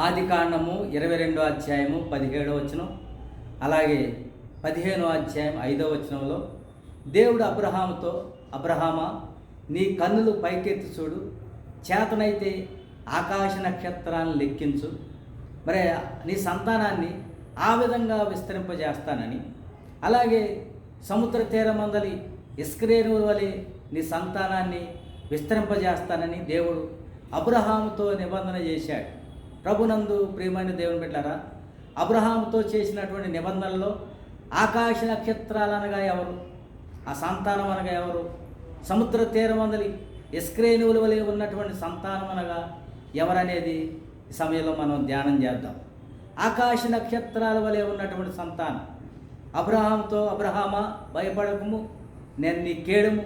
ఆది కాండము ఇరవై రెండో అధ్యాయము పదిహేడో వచనం. అలాగే పదిహేనో అధ్యాయం ఐదో వచనంలో దేవుడు అబ్రహాముతో అబ్రహామా నీ కన్నులు పైకెత్తి చూడు. చేతనైతే ఆకాశ నక్షత్రాలను లెక్కించు. మరి నీ సంతానాన్ని ఆ విధంగా విస్తరింపజేస్తానని. అలాగే సముద్ర తీరమందలి ఇస్క్రేను వలె నీ సంతానాన్ని విస్తరింపజేస్తానని దేవుడు అబ్రహాముతో నిబంధన చేశాడు. ప్రభునందు ప్రియమైన దేవుని బిడ్డారా అబ్రహాంతో చేసినటువంటి నిబంధనలో ఆకాశ నక్షత్రాలు అనగా ఎవరు ఆ సంతానం అనగా ఎవరు సముద్ర తీరమందలి ఇస్క్రేణువుల వలె ఉన్నటువంటి సంతానం అనగా ఎవరనేది ఈ సమయంలో మనం ధ్యానం చేద్దాం. ఆకాశ నక్షత్రాల వలె ఉన్నటువంటి సంతానం. అబ్రహాంతో అబ్రహామా భయపడకము నేను నీ కేడము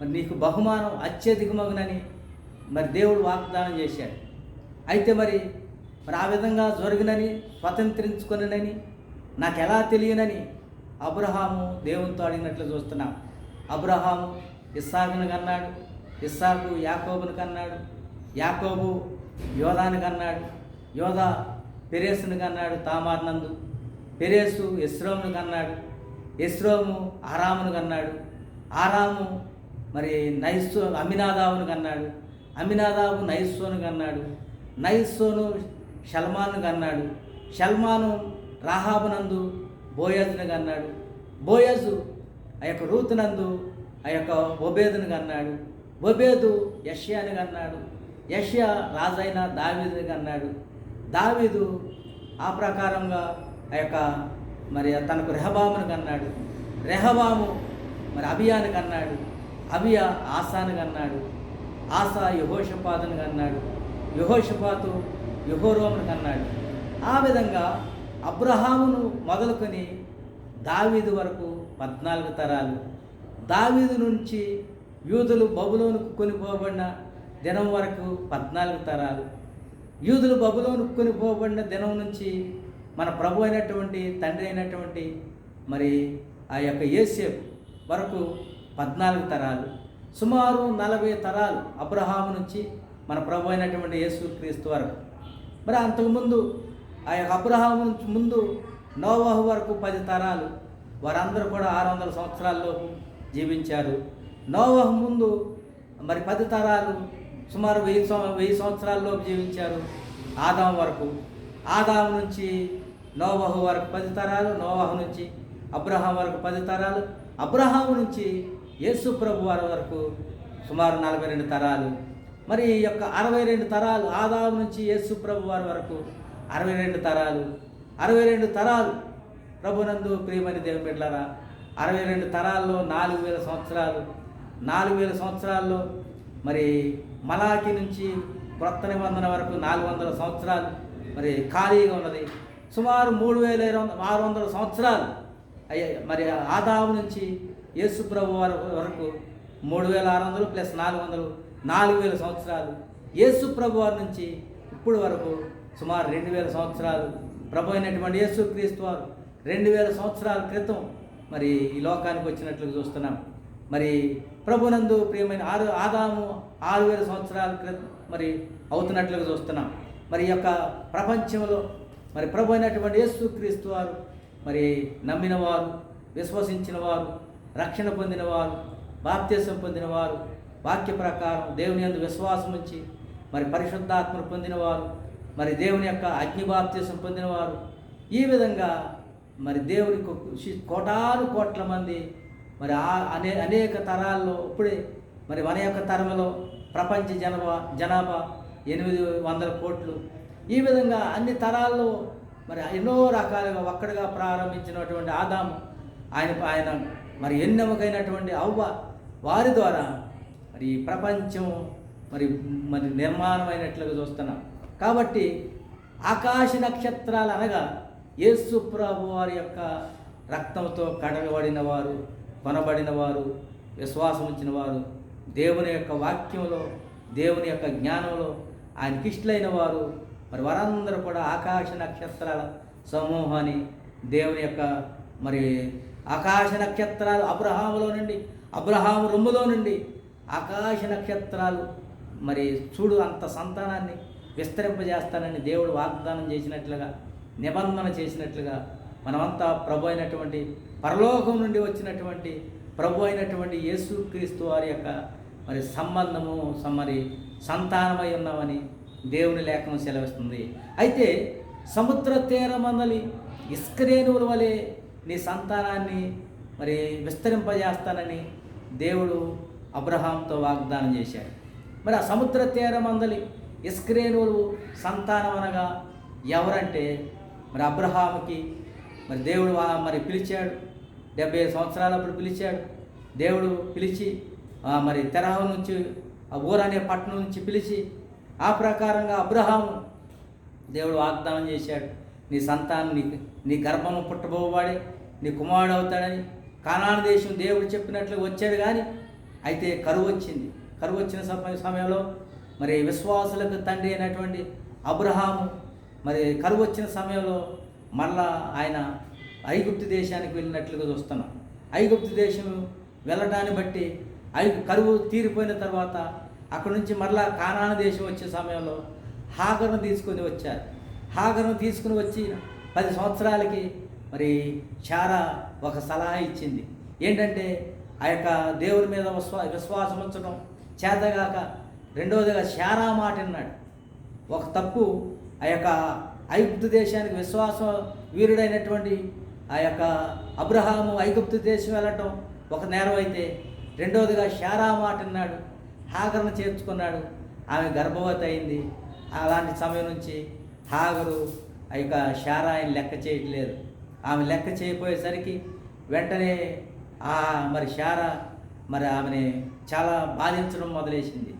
మరి నీకు బహుమానం అత్యధికమగునని మరి దేవుడు వాగ్దానం చేశాడు. అయితే మరి మరి ఆ విధంగా జరిగినని స్వతంత్రించుకునని నాకు ఎలా తెలియనని అబ్రహాము దేవునితో అడిగినట్లు చూస్తున్నాం. అబ్రహాము ఇస్సాకును కన్నాడు ఇస్సాకు యాకోబును కన్నాడు యాకోబు యోధాను కన్నాడు యోధ పెరేసును కన్నాడు తామార్నందు పెరేసు ఇస్రోమును కన్నాడు ఇస్రోము ఆరామును కన్నాడు ఆరాము మరి నైస్సు అమినాదావును కన్నాడు అమినాదాబు నైస్సోను కన్నాడు నైస్సోను షల్మాను కన్నాడు. షల్మాను రాహాబునందు బోయజును కన్నాడు. బోయజు ఆ యొక్క రూతునందు ఆ యొక్క ఒబేదును కన్నాడు. ఒబేదు యష్యాని కన్నాడు. యష్యా రాజైన దావీదుని కన్నాడు. దావీదు ఆ ప్రకారంగా ఆ యొక్క మరి తనకు రెహబామును కన్నాడు. రెహబాము మరి అభియాను కన్నాడు. అభియా ఆసాను కన్నాడు. ఆసా యహోషపాతును కన్నాడు. యహోషపాతు యహోరోమును కన్నాడు. ఆ విధంగా అబ్రహామును మొదలుకొని దావీదు వరకు పద్నాలుగు తరాలు. దావీదు నుంచి యూదులు బబులోనుకు కొనిపోబడిన దినం వరకు పద్నాలుగు తరాలు. యూదులు బబులోనుకు కొనిపోబడిన దినం నుంచి మన ప్రభు అయినటువంటి తండ్రి అయినటువంటి మరి ఆ యొక్క ఏసేపు వరకు పద్నాలుగు తరాలు. సుమారు నలభై తరాలు అబ్రహాము నుంచి మన ప్రభు అయినటువంటి యేసు క్రీస్తు వరకు మరి అంతకుముందు ఆ యొక్క అబ్రహాం నుంచి ముందు నోవాహు వరకు పది తరాలు వారందరూ కూడా ఆరు వందల సంవత్సరాల్లోపు జీవించారు. నోవాహు ముందు మరి పది తరాలు సుమారు వెయ్యి సం వెయ్యి సంవత్సరాల్లోపు జీవించారు ఆదాం వరకు. ఆదాం నుంచి నోవహు వరకు పది తరాలు నోవహు నుంచి అబ్రహాం వరకు పది తరాలు అబ్రహాం నుంచి యేసు ప్రభు వారి వరకు సుమారు నలభై రెండు తరాలు మరి ఈ యొక్క అరవై రెండు తరాలు ఆదాము నుంచి యేసు ప్రభు వారి వరకు అరవై రెండు తరాలు అరవై రెండు తరాలు ప్రభునందు ప్రియమని దేవుని బిడ్డలారా అరవై రెండు తరాల్లో నాలుగు వేల సంవత్సరాలు నాలుగు వేల సంవత్సరాల్లో మరి మలాకి నుంచి క్రొత్త నిబంధన వరకు నాలుగు వందల సంవత్సరాలు మరి ఖాళీగా ఉన్నది. సుమారు మూడు వేల ఆరు వందల సంవత్సరాలు అయ్యే మరి ఆదాము నుంచి యేసు ప్రభు వారి వరకు మూడు వేల ఆరు వందలు ప్లస్ నాలుగు వందలు నాలుగు వేల సంవత్సరాలు. యేసు ప్రభు వారి నుంచి ఇప్పుడు వరకు సుమారు రెండు వేల సంవత్సరాలు ప్రభు అయినటువంటి యేసు క్రీస్తు వారు రెండు వేల సంవత్సరాల క్రితం మరి ఈ లోకానికి వచ్చినట్లు చూస్తున్నాం. మరి ప్రభునందు ప్రియమైన ఆరు ఆదాము ఆరు వేల సంవత్సరాల క్రితం మరి అవుతున్నట్లుగా చూస్తున్నాం. మరి ఈ యొక్క ప్రపంచంలో మరి ప్రభు అయినటువంటి యేసు క్రీస్తు వారు మరి నమ్మిన వారు విశ్వసించిన వారు రక్షణ పొందిన వారు బాప్త్యసం పొందిన వారు వాక్య ప్రకారం దేవుని యందు విశ్వాసం ఉంచి మరి పరిశుద్ధాత్మను పొందినవారు మరి దేవుని యొక్క అగ్నిబాప్త్యసం పొందినవారు. ఈ విధంగా మరి దేవుని కోటాను కోట్ల మంది మరి ఆ అనే అనేక తరాల్లో ఇప్పుడే మరి మన యొక్క తరంలో ప్రపంచ జనాభా జనాభా ఎనిమిది వందల కోట్లు. ఈ విధంగా అన్ని తరాల్లో మరి ఎన్నో రకాలుగా ఒక్కడిగా ప్రారంభించినటువంటి ఆదాము ఆయన ఆయన మరి ఎన్నెమకైనటువంటి అవ్వ వారి ద్వారా మరి ఈ ప్రపంచం మరి మరి నిర్మాణమైనట్లుగా చూస్తున్నాం. కాబట్టి ఆకాశ నక్షత్రాలు అనగా యేసు ప్రభు వారి యొక్క రక్తంతో కడగబడిన వారు కొనబడిన వారు విశ్వాసం ఉంచిన వారు దేవుని యొక్క వాక్యంలో దేవుని యొక్క జ్ఞానంలో ఆయనకి ఇష్టలైన వారు మరి వారందరూ కూడా ఆకాశ నక్షత్రాల సమూహాన్ని దేవుని యొక్క మరి ఆకాశ నక్షత్రాలు అబ్రహాములో నుండి అబ్రహాము రొమ్ములో నుండి ఆకాశ నక్షత్రాలు. మరి చూడు అంత సంతానాన్ని విస్తరింపజేస్తానని దేవుడు వాగ్దానం చేసినట్లుగా నిబంధన చేసినట్లుగా మనమంతా ప్రభు అయినటువంటి పరలోకం నుండి వచ్చినటువంటి ప్రభు అయినటువంటి యేసుక్రీస్తు వారి యొక్క మరి సంబంధము మరి సంతానమై ఉన్నామని దేవుని లేఖనం సెలవిస్తుంది. అయితే సముద్ర తీరమందలి ఇస్క్రేణువుల వలె నీ సంతానాన్ని మరి విస్తరింపజేస్తానని దేవుడు అబ్రహాంతో వాగ్దానం చేశాడు. మరి ఆ సముద్ర తీరమందలి ఇస్క్రేనులు సంతానం అనగా ఎవరంటే మరి అబ్రహాముకి మరి దేవుడు మరి పిలిచాడు. డెబ్బై సంవత్సరాలు సంవత్సరాలప్పుడు పిలిచాడు. దేవుడు పిలిచి ఆ, మరి తెరహ నుంచి ఆ ఊరనే పట్టణం నుంచి పిలిచి ఆ ప్రకారంగా అబ్రహాము దేవుడు వాగ్దానం చేశాడు. నీ సంతానం నీ నీ గర్భము పుట్టబోవాడే నీ కుమారుడు అవుతాడని కానాన దేశం దేవుడు చెప్పినట్లు వచ్చాడు కానీ అయితే కరువు వచ్చింది. కరువు వచ్చిన సమయ సమయంలో మరి విశ్వాసులకు తండ్రి అయినటువంటి అబ్రహాము మరి కరువు వచ్చిన సమయంలో మళ్ళా ఆయన ఐగుప్తు దేశానికి వెళ్ళినట్లుగా చూస్తున్నాం. ఐగుప్తు దేశం వెళ్ళడాన్ని బట్టి ఐ కరువు తీరిపోయిన తర్వాత అక్కడి నుంచి మరలా కానాన దేశం వచ్చే సమయంలో హాగర్ను తీసుకొని వచ్చారు. హాగర్ను తీసుకుని వచ్చి పది సంవత్సరాలకి మరి చారా ఒక సలహా ఇచ్చింది. ఏంటంటే ఆ యొక్క దేవుడి మీద విశ్వా విశ్వాసం ఉంచడం చేతగాక రెండవదిగా శారా మాట విన్నాడు ఒక తప్పు ఆ యొక్క ఐగుప్తు దేశానికి విశ్వాస వీరుడైనటువంటి ఆ యొక్క అబ్రహాము ఐగుప్తు దేశం వెళ్ళటం ఒక నేరం అయితే. రెండవదిగా శారా మాట విన్నాడు హాగర్ను చేర్చుకున్నాడు. ఆమె గర్భవతి అయింది. అలాంటి సమయం నుంచి హాగరు ఆ యొక్క శారాయిని లెక్క చేయట్లేదు. ఆమె లెక్క చేయపోయేసరికి వెంటనే మరి శారా మరి ఆమెని చాలా బాధించడం మొదలేసింది.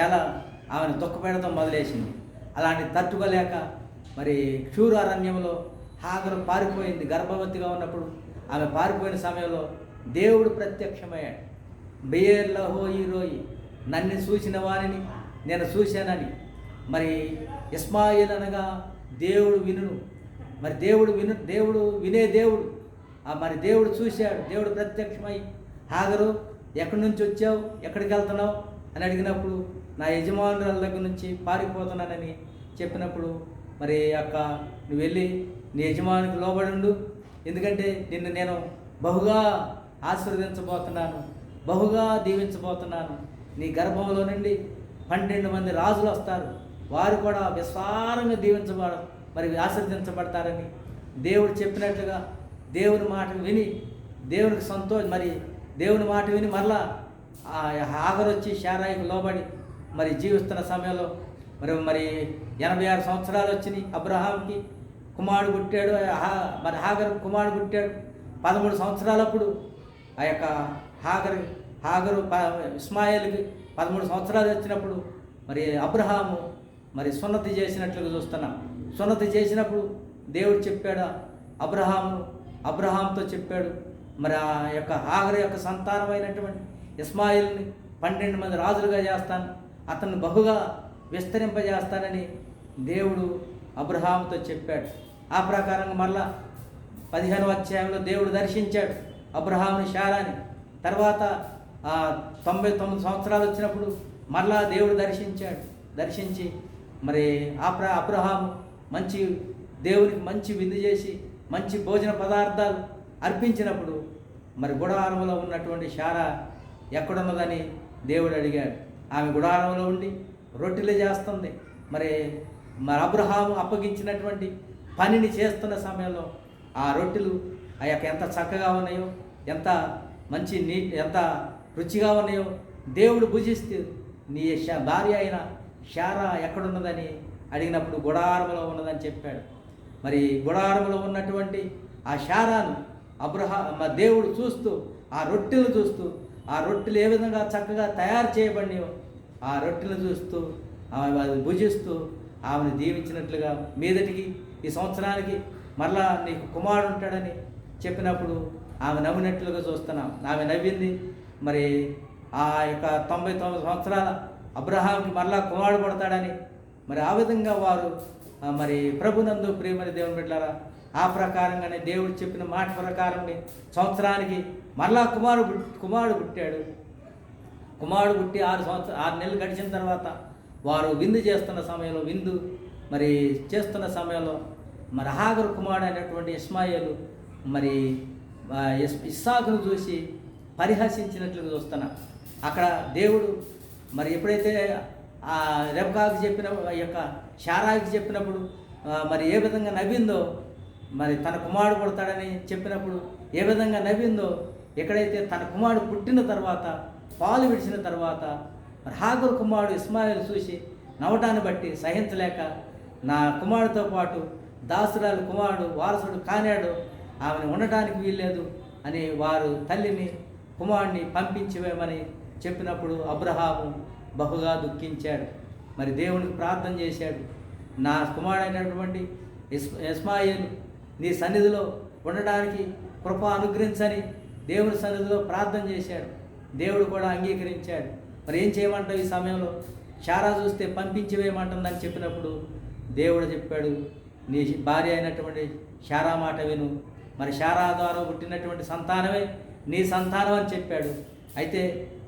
చాలా ఆమెను దుఃఖపెడతాం మొదలేసింది. అలాంటి తట్టుకోలేక మరి క్షూర అరణ్యంలో హాగరు పారిపోయింది. గర్భవతిగా ఉన్నప్పుడు ఆమె పారిపోయిన సమయంలో దేవుడు ప్రత్యక్షమయ్యాడు. బేయర్లో హోయి రోయి నన్ను చూసిన వారిని నేను చూశానని. మరి ఇస్మాయిల్ అనగా దేవుడు వినును. మరి దేవుడు విను దేవుడు వినే దేవుడు మరి దేవుడు చూశాడు. దేవుడు ప్రత్యక్షమై హాగరు ఎక్కడి నుంచి వచ్చావు? ఎక్కడికి వెళ్తున్నావు? అని అడిగినప్పుడు నా యజమానురాల దగ్గర నుంచి పారిపోతున్నానని చెప్పినప్పుడు మరి అక్క నువ్వు వెళ్ళి నీ యజమానికి లోబడుండు ఎందుకంటే నిన్ను నేను బహుగా ఆశీర్వదించబోతున్నాను బహుగా దీవించబోతున్నాను. నీ గర్భంలో నుండి పన్నెండు మంది రాజులు వస్తారు. వారు కూడా విస్తారంగా దీవించబడ మరి ఆశీర్వదించబడతారని దేవుడు చెప్పినట్లుగా దేవుని మాట విని దేవునికి సంతోష మరి దేవుని మాట విని మరలా ఆ హాగర్ వచ్చి షారాయికి లోబడి మరి జీవిస్తున్న సమయంలో మరి మరి ఎనభై ఆరు సంవత్సరాలు వచ్చినాయి అబ్రహాంకి కుమారుడు పుట్టాడు హా- మరి హాగర్ కుమారుడు పుట్టాడు. పదమూడు సంవత్సరాలప్పుడు ఆ యొక్క హాగర్ హాగరు ప ఇస్మాయిల్కి పదమూడు సంవత్సరాలు వచ్చినప్పుడు మరి అబ్రహాము మరి సున్నతి చేసినట్లుగా చూస్తున్నాం. సున్నతి చేసినప్పుడు దేవుడు చెప్పాడు అబ్రహాము అబ్రహాంతో చెప్పాడు మరి ఆ యొక్క హాగర్ యొక్క సంతానమైనటువంటి ఇస్మాయిల్ని పన్నెండు మంది రాజులుగా చేస్తాను. అతన్ని బహుగా విస్తరింపజేస్తానని దేవుడు అబ్రహాంతో చెప్పాడు. ఆ ప్రకారంగా మరలా పదిహేను అధ్యాయంలో దేవుడు దర్శించాడు అబ్రహాముని శారాని తర్వాత ఆ తొంభై తొమ్మిది సంవత్సరాలు వచ్చినప్పుడు మరలా దేవుడు దర్శించాడు. దర్శించి మరి ఆ అబ్రహాము మంచి దేవునికి మంచి విందు చేసి మంచి భోజన పదార్థాలు అర్పించినప్పుడు మరి గుడారంలో ఉన్నటువంటి శారా ఎక్కడున్నదని దేవుడు అడిగాడు. ఆమె గుడారంలో ఉండి రొట్టెలు చేస్తుంది. మరి మరి అబ్రహాము అప్పగించినటువంటి పనిని చేస్తున్న సమయంలో ఆ రొట్టెలు ఆ యొక్క ఎంత చక్కగా ఉన్నాయో ఎంత మంచి నీ ఎంత రుచిగా ఉన్నాయో దేవుడు భుజిస్తూ నీ భార్య అయిన శారా ఎక్కడున్నదని అడిగినప్పుడు గుడారంలో ఉన్నదని చెప్పాడు. మరి గుడారంలో ఉన్నటువంటి ఆ శారాను అబ్రహా మా దేవుడు చూస్తూ ఆ రొట్టెలు చూస్తూ ఆ రొట్టెలు ఏ విధంగా చక్కగా తయారు చేయబడినాయో ఆ రొట్టెలు చూస్తూ ఆమె అది భుజిస్తూ ఆమెను దీవించినట్లుగా మీదటికి ఈ సంవత్సరానికి మరలా నీకు కుమారుడు ఉంటాడని చెప్పినప్పుడు ఆమె నవ్వినట్లుగా చూస్తున్నాం. ఆమె నవ్వింది మరి ఆ యొక్క తొంభై తొమ్మిది సంవత్సరాల అబ్రహాంకి మరలా కుమారుడు పడతాడని మరి ఆ విధంగా వారు మరి ప్రభునందు ప్రేమని దేవుని బిడ్డారా ఆ ప్రకారంగానే దేవుడు చెప్పిన మాట ప్రకారంగా సంవత్సరానికి మరలా కుమారుడు కుమారుడు పుట్టాడు. కుమారుడు పుట్టి ఆరు సంవత్సరం ఆరు నెలలు గడిచిన తర్వాత వారు విందు చేస్తున్న సమయంలో విందు మరి చేస్తున్న సమయంలో మరి హాగర్ కుమారుడు అయినటువంటి ఇస్మాయిలు మరి ఇస్- ఇస్సాకును చూసి పరిహసించినట్లుగా చూస్తున్నా. అక్కడ దేవుడు మరి ఎప్పుడైతే ఆ రెబ్కాకు చెప్పిన యొక్క షారాకి చెప్పినప్పుడు మరి ఏ విధంగా నవ్విందో మరి తన కుమారుడు పుడతాడని చెప్పినప్పుడు ఏ విధంగా నవ్విందో ఎక్కడైతే తన కుమారుడు పుట్టిన తర్వాత పాలు విడిచిన తర్వాత మరి కుమారుడు ఇస్మాయిల్ చూసి నవ్వటాన్ని బట్టి సహించలేక నా కుమారుడితో పాటు దాసురాలు కుమారుడు వారసుడు కానాడు ఆమెను ఉండటానికి వీల్లేదు అని వారు తల్లిని కుమారుడిని పంపించివేమని చెప్పినప్పుడు అబ్రహాము బహుగా దుఃఖించాడు. మరి దేవునికి ప్రార్థన చేశాడు. నా కుమారుడైనటువంటి ఇస్మాయిల్ నీ సన్నిధిలో ఉండడానికి కృప అనుగ్రహించని దేవుని సన్నిధిలో ప్రార్థన చేశాడు. దేవుడు కూడా అంగీకరించాడు. మరి ఏం చేయమంటావు ఈ సమయంలో? శారా చూస్తే పంపించి వేయమంటుందని చెప్పినప్పుడు దేవుడు చెప్పాడు నీ భార్య అయినటువంటి శారా మాట విను. మరి శారా ద్వారా పుట్టినటువంటి సంతానమే నీ సంతానం అని చెప్పాడు. అయితే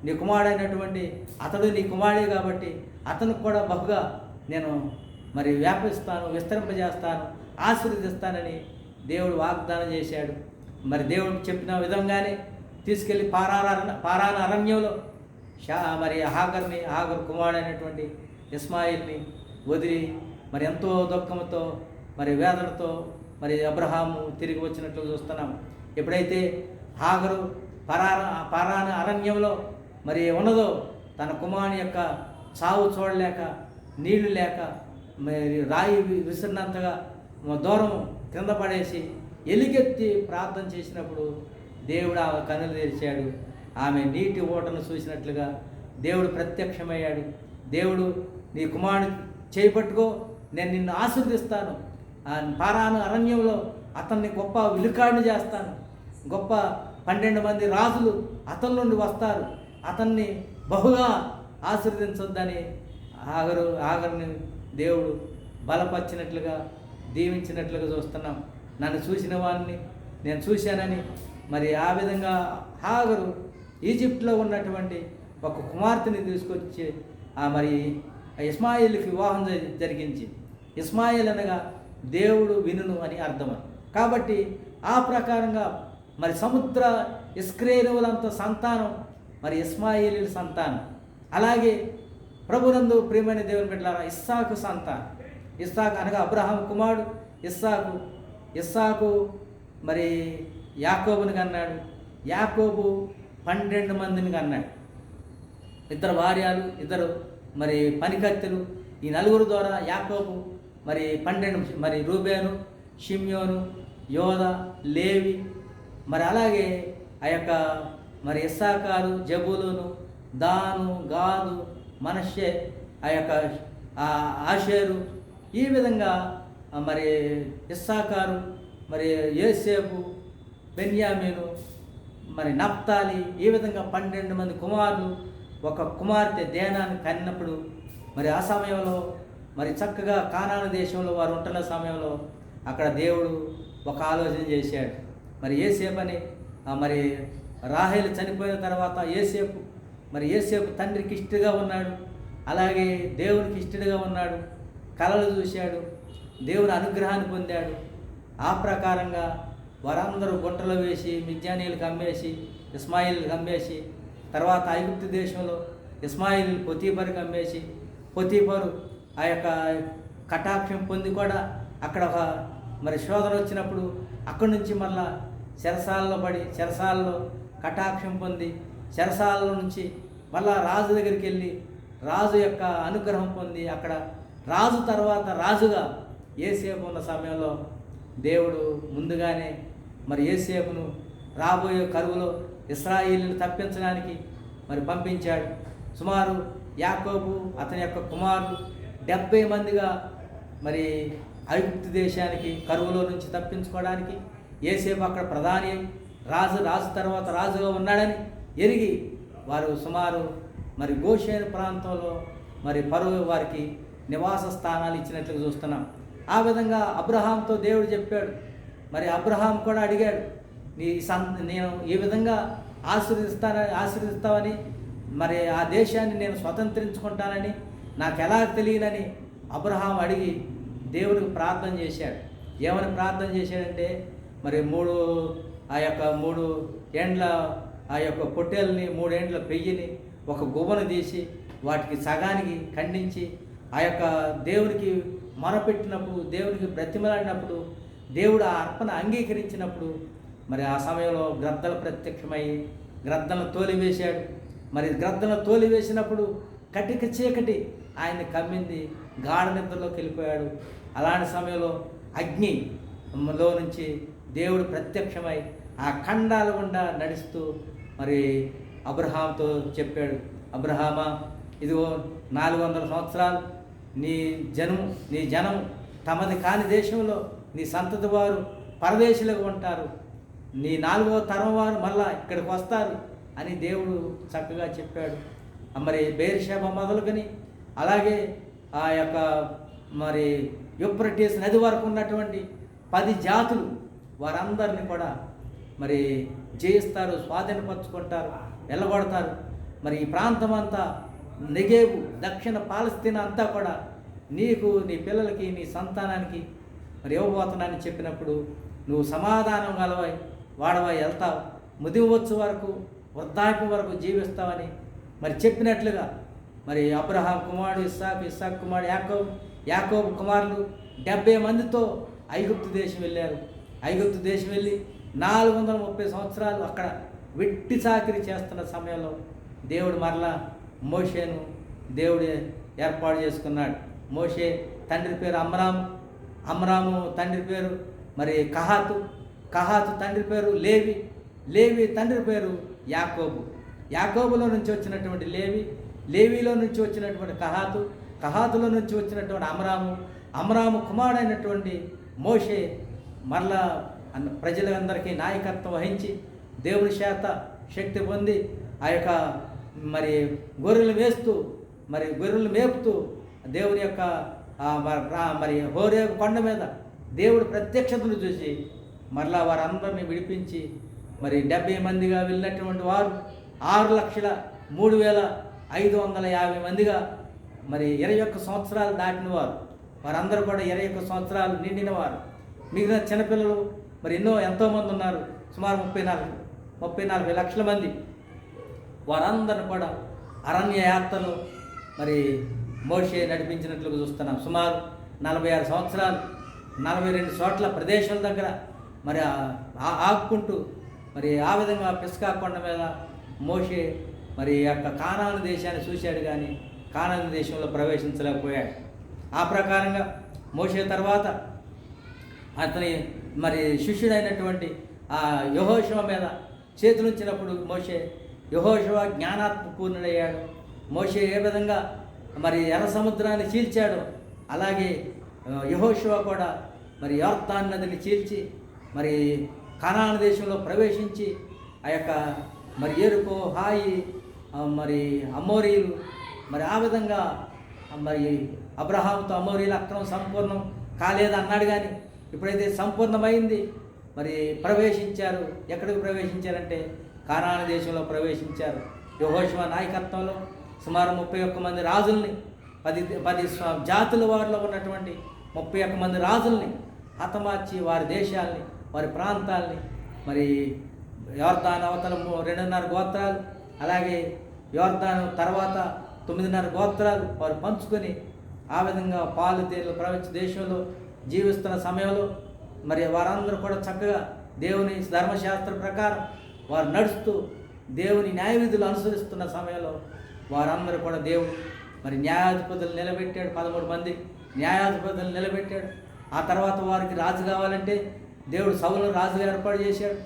నీ కుమారుడైనటువంటి అతడు నీ కుమారుడే కాబట్టి అతనికి కూడా బహుగా నేను మరి వ్యాపిస్తాను విస్తరింపజేస్తాను ఆశీర్వదిస్తానని దేవుడు వాగ్దానం చేశాడు. మరి దేవుడు చెప్పిన విధంగానే తీసుకెళ్ళి పారాన పారాన అరణ్యంలో షా మరి హాగర్ని హాగర్ కుమారుడైనటువంటి ఇస్మాయిల్ని వదిలి మరి ఎంతో దుఃఖంతో మరి వేదనతో మరి అబ్రహాము తిరిగి వచ్చినట్లు చూస్తున్నాము ఎప్పుడైతే హాగరు పరార పరాన అరణ్యంలో మరి ఉన్నదో తన కుమారుని యొక్క చావు చూడలేక నీళ్ళు లేక మరి రాయి విసిరినంతగా దూరం కింద పడేసి ఎలుగెత్తి ప్రార్థన చేసినప్పుడు దేవుడు ఆమె కన్నులు తెరిచాడు. ఆమె నీటి ఓటను చూసినట్లుగా దేవుడు ప్రత్యక్షమయ్యాడు. దేవుడు నీ కుమారుడు చేపట్టుకో నేను నిన్ను ఆశీర్దిస్తాను. ఆ పారాను అరణ్యంలో అతన్ని గొప్ప విలుకాడిని చేస్తాను. గొప్ప పన్నెండు మంది రాజులు అతని నుండి వస్తారు. అతన్ని బహుగా ఆశీర్వదించొద్దని ఆగరు ఆగరుని దేవుడు బలపరిచినట్లుగా దీవించినట్లుగా చూస్తున్నాం. నన్ను చూసిన వాడిని నేను చూశానని మరి ఆ విధంగా హాగరు ఈజిప్ట్లో ఉన్నటువంటి ఒక కుమార్తెని తీసుకొచ్చి ఆ మరి ఇస్మాయిల్కి వివాహం జరిగించి ఇస్మాయిల్ అనగా దేవుడు వినును అని అర్థం కాబట్టి ఆ ప్రకారంగా మరి సముద్ర ఇస్క్రేనువులంత సంతానం మరి ఇస్మాయిల్ సంతానం. అలాగే ప్రభునందు ప్రియమైన దేవుని బిడ్డలారా ఇస్సాకు సంత. ఇస్సాకు అనగా అబ్రహాం కుమారుడు. ఇస్సాకు ఇస్సాకు మరి యాకోబుని కన్నాడు. యాకోబు పన్నెండు మందిని కన్నాడు. ఇద్దరు భార్యలు ఇద్దరు మరి పనికత్తెలు. ఈ నలుగురు ద్వారా యాకోబు మరి పన్నెండు మరి రూబేను షిమ్యోను యోధ లేవి మరి అలాగే ఆ యొక్క మరి ఇస్సాకారు జబులును దాను గాదు మనషే ఆ యొక్క ఆషేరు ఈ విధంగా మరి ఇస్సాకారు మరి ఏసేపు బెన్యామీను మరి నప్తాలి ఈ విధంగా పన్నెండు మంది కుమారులు ఒక కుమార్తె దేనాన్ని కన్నప్పుడు మరి ఆ సమయంలో మరి చక్కగా కానాన దేశంలో వారు ఉంటున్న సమయంలో అక్కడ దేవుడు ఒక ఆలోచన చేశాడు. మరి ఏసేపని మరి రాహేలు చనిపోయిన తర్వాత ఏసేపు మరి ఏసేపు తండ్రికి ఇష్టగా ఉన్నాడు అలాగే దేవునికి ఇష్టడిగా ఉన్నాడు కళలు చూశాడు దేవుని అనుగ్రహాన్ని పొందాడు. ఆ ప్రకారంగా వారందరూ గుంటలు వేసి మిజ్జానీలకు అమ్మేసి ఇస్మాయిల్కి అమ్మేసి తర్వాత ఐగుప్తు దేశంలో ఇస్మాయిల్ పొతీపరికి అమ్మేసి పొతీపరు ఆ యొక్క కటాక్షం పొంది కూడా అక్కడ ఒక మరి శోధన వచ్చినప్పుడు అక్కడి నుంచి మళ్ళా చెరసాలలో పడి చెరసాలలో కటాక్షం పొంది చెరసాల నుంచి మళ్ళా రాజు దగ్గరికి వెళ్ళి రాజు యొక్క అనుగ్రహం పొంది అక్కడ రాజు తర్వాత రాజుగా ఏసేపు ఉన్న సమయంలో దేవుడు ముందుగానే మరి ఏసేపును రాబోయే కరువులో ఇస్రాయిల్ని తప్పించడానికి మరి పంపించాడు. సుమారు యాకోబు అతని యొక్క కుమారులు డెబ్బై మందిగా మరి ఐగుప్తు దేశానికి కరువులో నుంచి తప్పించుకోవడానికి ఏసేపు అక్కడ ప్రధాని రాజు రాజు తర్వాత రాజుగా ఉన్నాడని ఎరిగి వారు సుమారు మరి గోషేను ప్రాంతంలో మరి పరువు వారికి నివాస స్థానాలు ఇచ్చినట్లు చూస్తున్నాం. ఆ విధంగా అబ్రహాంతో దేవుడు చెప్పాడు. మరి అబ్రహాం కూడా అడిగాడు నీ సం నేను ఈ విధంగా ఆశీర్దిస్తానని ఆశీర్వదిస్తావని మరి ఆ దేశాన్ని నేను స్వతంత్రించుకుంటానని నాకు ఎలా తెలియనని అబ్రహాం అడిగి దేవుడికి ప్రార్థన చేశాడు. ఏమని ప్రార్థన చేశాడంటే మరి మూడు ఆ యొక్క మూడు ఏండ్ల ఆ యొక్క పొట్టేల్ని మూడేండ్ల పెయ్యిని ఒక గువ్వను తీసి వాటికి సగానికి ఖండించి ఆ యొక్క దేవునికి మొరపెట్టినప్పుడు దేవునికి బ్రతిమలాడినప్పుడు దేవుడు ఆ అర్పణ అంగీకరించినప్పుడు మరి ఆ సమయంలో గ్రద్దలు ప్రత్యక్షమై గ్రద్దలను తోలివేశాడు. మరి గ్రద్దలను తోలివేసినప్పుడు కటిక చీకటి ఆయన్ని కమ్మింది గాఢ నిద్రలోకి వెళ్ళిపోయాడు. అలాంటి సమయంలో అగ్నిలో నుంచి దేవుడు ప్రత్యక్షమై ఆ ఖండాల గుండా నడుస్తూ మరి అబ్రహాంతో చెప్పాడు అబ్రహామా ఇదిగో నాలుగు వందల సంవత్సరాలు నీ జనం నీ జనం తమది కాని దేశంలో నీ సంతతి వారు పరదేశులుగా ఉంటారు. నీ నాలుగవ తరం వారు మళ్ళా ఇక్కడికి వస్తారు అని దేవుడు చక్కగా చెప్పాడు. మరి బేర్షేబ మొదలుకొని అలాగే ఆ యొక్క మరి యుప్రటీస్ నది వరకు ఉన్నటువంటి పది జాతులు వారందరిని కూడా మరి జయిస్తారు స్వాధీనపరచుకుంటారు వెళ్ళగొడతారు మరి ఈ ప్రాంతం అంతా నెగేబు దక్షిణ పాలస్తీనా అంతా కూడా నీకు నీ పిల్లలకి నీ సంతానానికి మరి ఇవ్వబోతున్నానని చెప్పినప్పుడు నువ్వు సమాధానం గలవై వాడవై వెళ్తావు. ముదివచ్చు వరకు వృద్ధాప్యం వరకు జీవిస్తావని మరి చెప్పినట్లుగా మరి అబ్రహాం కుమారుడు ఇస్సాక్ ఇస్సాక్ కుమారుడు యాకోబ్ యాకోబ్ కుమారులు డెబ్బై మందితో ఐగుప్తు దేశం వెళ్ళారు. ఐగుప్తు దేశం వెళ్ళి నాలుగు వందల ముప్పై సంవత్సరాలు అక్కడ వెట్టి చాకిరి చేస్తున్న సమయంలో దేవుడు మరలా మోషేను దేవుడు ఏర్పాటు చేసుకున్నాడు. మోషే తండ్రి పేరు అమరాము అమరాము తండ్రి పేరు మరి కహాతు కహాతు తండ్రి పేరు లేవి లేవి తండ్రి పేరు యాకోబు. యాకోబులో నుంచి వచ్చినటువంటి లేవి లేవిలో నుంచి వచ్చినటువంటి కహాతు కహాతులో నుంచి వచ్చినటువంటి అమరాము అమరాము కుమారుడైనటువంటి మోషే మరలా అన్న ప్రజలందరికీ నాయకత్వం వహించి దేవుని చేత శక్తి పొంది ఆ యొక్క మరి గొర్రెలు వేస్తూ మరి గొర్రెలు మేపుతూ దేవుని యొక్క మరి హోరే కొండ మీద దేవుడు ప్రత్యక్షతను చూసి మరలా వారందరినీ విడిపించి మరి డెబ్బై మందిగా వెళ్ళినటువంటి వారు ఆరు లక్షల మూడు వేల ఐదు వందల యాభై మందిగా మరి ఇరవై ఒక్క సంవత్సరాలు దాటిన వారు వారందరూ కూడా ఇరవై ఒక్క సంవత్సరాలు నిండిన వారు. మిగిలిన చిన్నపిల్లలు మరి ఎన్నో ఎంతోమంది ఉన్నారు. సుమారు ముప్పై నాలుగు ముప్పై నలభై లక్షల మంది. వారందరిని కూడా అరణ్య యాత్రలో మరి మోషే నడిపించినట్లుగా చూస్తున్నాం. సుమారు నలభై ఆరు సంవత్సరాలు నలభై రెండు చోట్ల ప్రదేశాల దగ్గర మరి ఆ- మరి ఆ విధంగా పిస్కా కొండ మీద మోషే మరి యొక్క కానాను దేశాన్ని చూశాడు కానీ కానాను దేశంలో ప్రవేశించలేకపోయాడు. ఆ ప్రకారంగా మోషే తర్వాత అతని మరి శిష్యుడైనటువంటి ఆ యహోశివ మీద చేతులుంచినప్పుడు మోషే యహోశివ జ్ఞానాత్మపూర్ణుడయ్యాడు. మోషే ఏ విధంగా మరి ఎర్ర సముద్రాన్ని చీల్చాడో అలాగే యహోశివ కూడా మరి యోర్తాన్ నదిని చీల్చి మరి కనాన దేశంలో ప్రవేశించి ఆ యొక్క మరి ఎరుకో హాయి మరి అమోరీలు మరి ఆ విధంగా మరి అబ్రహాంతో అమోరీల అక్రమం సంపూర్ణం కాలేదు అన్నాడు కానీ ఇప్పుడైతే సంపూర్ణమైంది మరి ప్రవేశించారు ఎక్కడికి ప్రవేశించారంటే కానాన దేశంలో ప్రవేశించారు. యహోశివ నాయకత్వంలో సుమారు ముప్పై ఒక్క మంది రాజుల్ని పది పది జాతుల వారిలో ఉన్నటువంటి ముప్పై ఒక్క మంది రాజుల్ని హతమార్చి వారి దేశాల్ని వారి ప్రాంతాల్ని మరి యోర్దాన్ అవతల రెండున్నర గోత్రాలు అలాగే యోర్దాన్ తర్వాత తొమ్మిదిన్నర గోత్రాలు వారు పంచుకొని ఆ విధంగా పాలు తేలు ప్రపంచ దేశంలో జీవిస్తున్న సమయంలో మరి వారందరూ కూడా చక్కగా దేవుని ధర్మశాస్త్ర ప్రకారం వారు నడుస్తూ దేవుని న్యాయ విధులు అనుసరిస్తున్న సమయంలో వారందరూ కూడా దేవుడు మరి న్యాయాధిపతులు నిలబెట్టాడు. పదమూడు మంది న్యాయాధిపతులు నిలబెట్టాడు. ఆ తర్వాత వారికి రాజు కావాలంటే దేవుడు సౌలు రాజుగా ఏర్పాటు చేశాడు.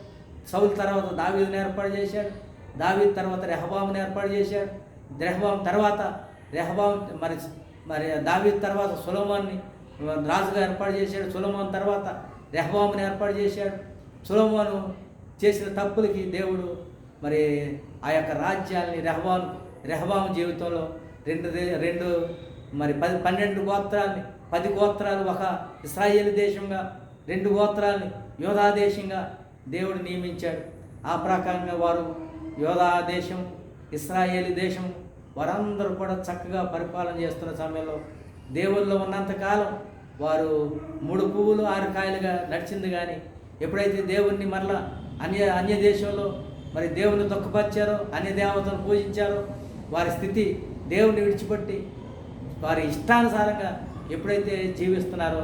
సౌలు తర్వాత దావీదుని ఏర్పాటు చేశాడు. దావీదు తర్వాత రెహబాముని ఏర్పాటు చేశాడు. రెహబాం తర్వాత రెహబాం మరి మరి దావీదు తర్వాత సులభాన్ని రాజుగా ఏర్పాటు చేశాడు సులమోన్ తర్వాత రెహబాముని ఏర్పాటు చేశాడు. సులమోను చేసిన తప్పులకి దేవుడు మరి ఆ యొక్క రాజ్యాల్ని రెహబాం రెహబాము జీవితంలో రెండు రెండు మరి పది పన్నెండు గోత్రాల్ని పది గోత్రాలు ఒక ఇస్రాయేల్ దేశంగా రెండు గోత్రాల్ని యోధా దేశంగా దేవుడు నియమించాడు. ఆ ప్రకారంగా వారు యోధా దేశం ఇస్రాయేల్ దేశం వారందరూ కూడా చక్కగా పరిపాలన చేస్తున్న సమయంలో దేవుల్లో ఉన్నంతకాలం వారు మూడు పువ్వులు ఆరు కాయలుగా నడిచింది కానీ ఎప్పుడైతే దేవుణ్ణి మరలా అన్య అన్య దేశంలో మరి దేవుని దుఃఖపరిచారో అన్య దేవతను పూజించారో వారి స్థితి దేవుని విడిచిపెట్టి వారి ఇష్టానుసారంగా ఎప్పుడైతే జీవిస్తున్నారో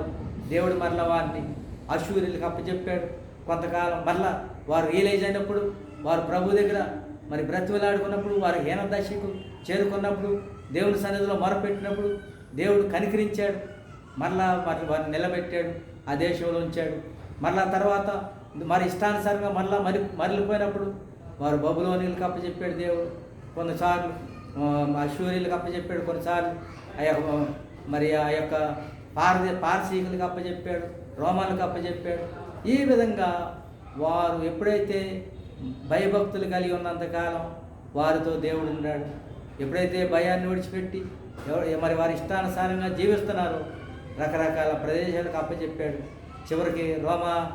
దేవుడు మరలా వారిని అశూర్యులకు అప్పచెప్పాడు. కొంతకాలం మరలా వారు రియలైజ్ అయినప్పుడు వారు ప్రభు దగ్గర మరి బ్రతిమలాడుకున్నప్పుడు వారు హీనదశకు చేరుకున్నప్పుడు దేవుని సన్నిధిలో మొరపెట్టినప్పుడు దేవుడు కనికరించాడు. మరలా మరి వారిని నిలబెట్టాడు. ఆ దేశంలో ఉంచాడు. మరలా తర్వాత మరి ఇష్టానుసారంగా మరలా మరి మరలిపోయినప్పుడు వారు బబులోనీలకు అప్పచెప్పాడు దేవుడు. కొన్నిసార్లు అశ్వర్యులకు అప్పచెప్పాడు కొన్నిసార్లు ఆ యొక్క మరి ఆ యొక్క పారది పారసీకులకు అప్పచెప్పాడు రోమాలకు అప్పచెప్పాడు. ఈ విధంగా వారు ఎప్పుడైతే భయభక్తులు కలిగి ఉన్నంతకాలం వారితో దేవుడు ఉన్నాడు ఎప్పుడైతే భయాన్ని విడిచిపెట్టి ఎవరు మరి వారి ఇష్టానుసారంగా జీవిస్తున్నారు? రకరకాల ప్రదేశాలకు అప్పచెప్పాడు. చివరికి రోమా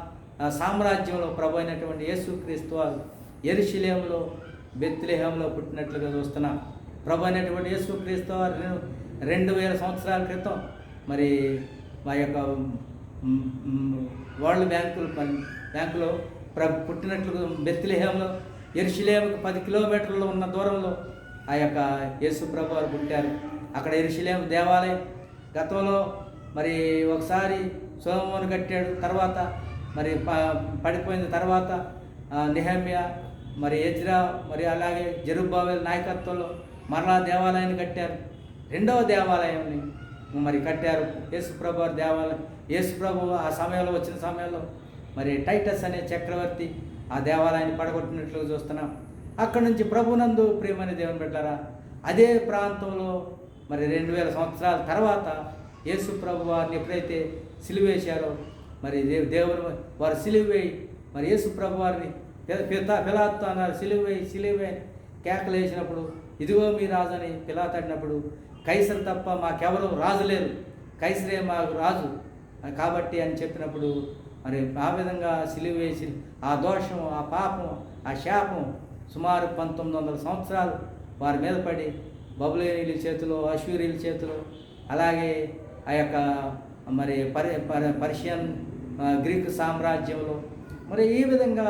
సామ్రాజ్యంలో ప్రభు అయినటువంటి యేసుక్రీస్తు వారు ఎరుశిలేములో బెత్లేహంలో పుట్టినట్లుగా చూస్తున్నాం. ప్రభు అయినటువంటి యేసుక్రీస్తు వారు రెండు- వేల సంవత్సరాల క్రితం మరి మా యొక్క వరల్డ్ బ్యాంకులు పని- బ్యాంకులో ప్ర పుట్టినట్లు బెత్లేహంలో ఎరుశిలేముకు పది కిలోమీటర్లు ఉన్న దూరంలో ఆ యొక్క యేసు ప్రభు వారు పుట్టారు. అక్కడ ఎరుశిలేము దేవాలయం. గతంలో మరి ఒకసారి సోమోను కట్టాడు తర్వాత మరి ప పడిపోయిన తర్వాత నిహమ్య మరి ఎజ్రా మరి అలాగే జెరుబ్బాబెల్ నాయకత్వంలో మరలా దేవాలయాన్ని కట్టారు. రెండవ దేవాలయాన్ని మరి కట్టారు. యేసుప్రభు వారి దేవాలయం యేసుప్రభు ఆ సమయంలో వచ్చిన సమయంలో మరి టైటస్ అనే చక్రవర్తి ఆ దేవాలయాన్ని పడగొట్టినట్లు చూస్తున్నాం. అక్కడ నుంచి ప్రభునందు ప్రేమని దేవుని పెట్టారా అదే ప్రాంతంలో మరి రెండు వేల సంవత్సరాల తర్వాత యేసు ప్రభు వారిని ఎప్పుడైతే సిలివేశారో మరి దేవుని వారు సిలువేయి మరి యేసు ప్రభు వారిని పిల- పిత పిలాత్తో అన్నారు సిలువేయి సిలువే కేకలేసినప్పుడు ఇదిగో మీ రాజు అని పిలాతడినప్పుడు కైసర్ తప్ప మాకెవరూ రాజు లేరు. కైసరే మాకు రాజు. కాబట్టి అని చెప్పినప్పుడు మరి ఆ విధంగా సిలివేసి ఆ దోషం ఆ పాపం ఆ శాపం సుమారు పంతొమ్మిది వందల సంవత్సరాలు వారి మీద పడి బబులేనీల చేతిలో అశ్వరీల చేతిలో అలాగే ఆ యొక్క మరి పరి పర్షియన్ గ్రీక్ సామ్రాజ్యంలో. మరి ఈ విధంగా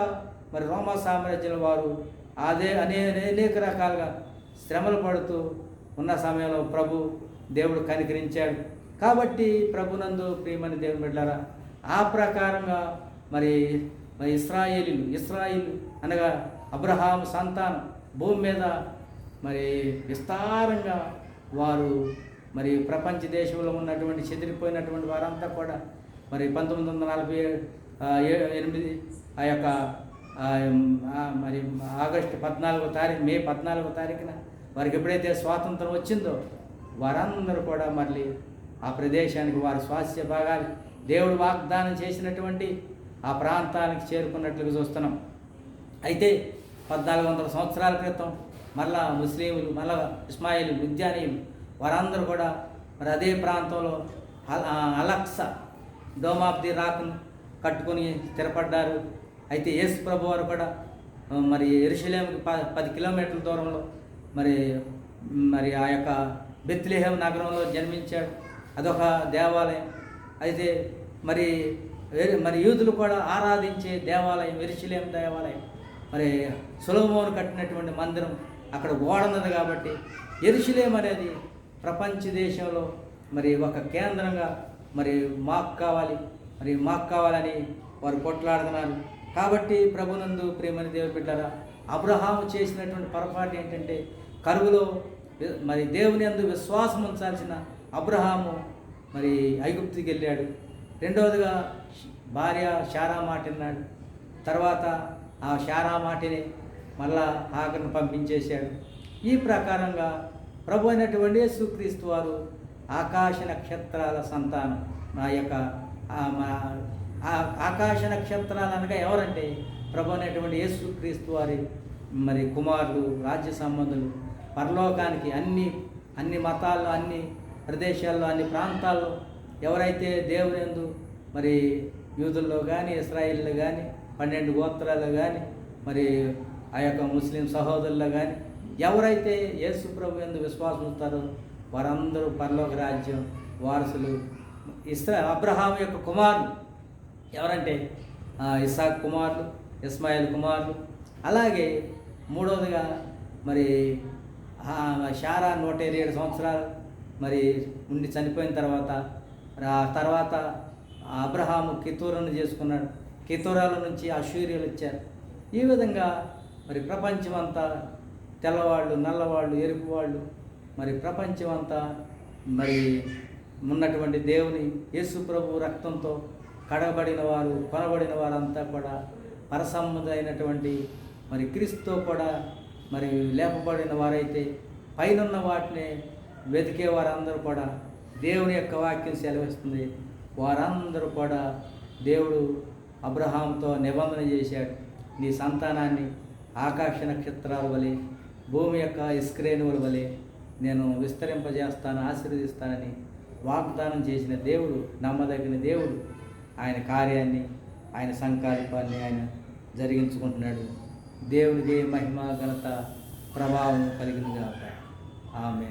మరి రోమా సామ్రాజ్యంలో వారు అదే అనే అనేక రకాలుగా శ్రమలు పడుతూ ఉన్న సమయంలో ప్రభు దేవుడు కనికరించాడు. కాబట్టి ప్రభునందు ప్రియమని దేవుని బిడ్డారా ఆ ప్రకారంగా మరి మరి ఇస్రాయేలీలు ఇస్రాయిల్ అనగా అబ్రహాం సంతానం భూమి మీద మరి విస్తారంగా వారు మరి ప్రపంచ దేశంలో ఉన్నటువంటి చెదిరిపోయినటువంటి వారంతా కూడా మరి పంతొమ్మిది వందల నలభై ఏ- ఎనిమిది ఆ యొక్క మరి ఆగస్టు పద్నాలుగో తారీఖు మే పద్నాలుగో తారీఖున వారికి ఎప్పుడైతే స్వాతంత్రం వచ్చిందో వారందరూ కూడా మళ్ళీ ఆ ప్రదేశానికి వారి స్వాస్థ్య భాగాలు దేవుడు వాగ్దానం చేసినటువంటి ఆ ప్రాంతానికి చేరుకున్నట్లుగా చూస్తున్నాం. అయితే పద్నాలుగు వందల సంవత్సరాల క్రితం మళ్ళా ముస్లింలు మళ్ళా ఇస్మాయిల్ విద్యానీయులు వారందరూ కూడా మరి అదే ప్రాంతంలో అల- అలక్స డోమ్ ఆఫ్ ది రాక్ను కట్టుకొని స్థిరపడ్డారు. అయితే యేసు ప్రభు వారు కూడా మరి ఎరుశలేంకి ప పది కిలోమీటర్ల దూరంలో మరి మరి ఆ యొక్క బెత్లిహేం నగరంలో జన్మించాడు. అదొక దేవాలయం. అయితే మరి మరి యూదులు కూడా ఆరాధించే దేవాలయం ఎరుశలేం దేవాలయం. మరి సులభమోను కట్టినటువంటి మందిరం అక్కడ ఓడన్నది కాబట్టి ఎరుసలేం అనేది ప్రపంచ దేశంలో మరి ఒక కేంద్రంగా మరి మాకు కావాలి మరి మాకు కావాలని వారు కొట్లాడుతున్నారు. కాబట్టి ప్రభునందు ప్రేమని దేవుడు బిడ్డారా అబ్రహాము చేసినటువంటి పొరపాటు ఏంటంటే కరువులో మరి దేవుని అందు విశ్వాసం ఉంచాల్సిన అబ్రహాము మరి ఐగుప్తికి వెళ్ళాడు. రెండవదిగా భార్య శారా మాట విన్నాడు తర్వాత ఆ శారా మాటిని మళ్ళా ఆఖరిని పంపించేశాడు. ఈ ప్రకారంగా ప్రభు అయినటువంటి యేసుక్రీస్తు వారు ఆకాశ నక్షత్రాల సంతానం. నా యొక్క మా- ఆ- ఆకాశ నక్షత్రాలు అనగా ఎవరంటే ప్రభు అనేటువంటి యేసుక్రీస్తు వారి మరి కుమారులు రాజ్య సంబంధులు. పరలోకానికి అన్ని అన్ని మతాల్లో అన్ని ప్రదేశాల్లో అన్ని ప్రాంతాల్లో ఎవరైతే దేవునిందు మరి యూదుల్లో కానీ ఇస్రాయిల్లో కానీ పన్నెండు గోత్రాల్లో కానీ మరి ఆ యొక్క ముస్లిం సహోదరుల్లో కానీ ఎవరైతే యేసు ప్రభు ఎందు విశ్వాసం ఉంచుతారో వారందరూ పరలోక రాజ్యం వారసులు. ఇస్రా అబ్రహాం యొక్క కుమారులు ఎవరంటే? ఆ, ఇసాక్ కుమారులు ఇస్మాయిల్ కుమారులు. అలాగే మూడవదిగా మరి షారా నూట ఇరవై ఏడు సంవత్సరాలు మరి ఉండి చనిపోయిన తర్వాత ఆ తర్వాత అబ్రహాము కితూరను చేసుకున్నాడు. కితూరాల నుంచి అశూర్యులు వచ్చారు. ఈ విధంగా మరి ప్రపంచమంతా తెల్లవాళ్ళు నల్లవాళ్ళు ఎరుపు వాళ్ళు మరి ప్రపంచమంతా మరి ఉన్నటువంటి దేవుని యేసు ప్రభు రక్తంతో కడగబడిన వారు కొనబడిన వారంతా కూడా పరసంబంధమైనటువంటి మరి క్రీస్తుతో కూడా మరి లేపబడిన వారైతే పైనున్న వాటిని వెతికే వారందరూ కూడా దేవుని యొక్క వాక్యం సెలవిస్తుంది. వారందరూ కూడా దేవుడు అబ్రహాంతో నిబంధన చేశాడు. నీ సంతానాన్ని ఆకాశ నక్షత్రాల వలె భూమి యొక్క ఇస్క్రేణువుల వలె నేను విస్తరింపజేస్తాను ఆశీర్వదిస్తానని వాగ్దానం చేసిన దేవుడు నమ్మదగిన దేవుడు ఆయన కార్యాన్ని ఆయన సంకల్పాన్ని ఆయన జరిగించుకుంటున్నాడు. దేవునికి మహిమ ఘనత ప్రభావం కలిగిన ఆమె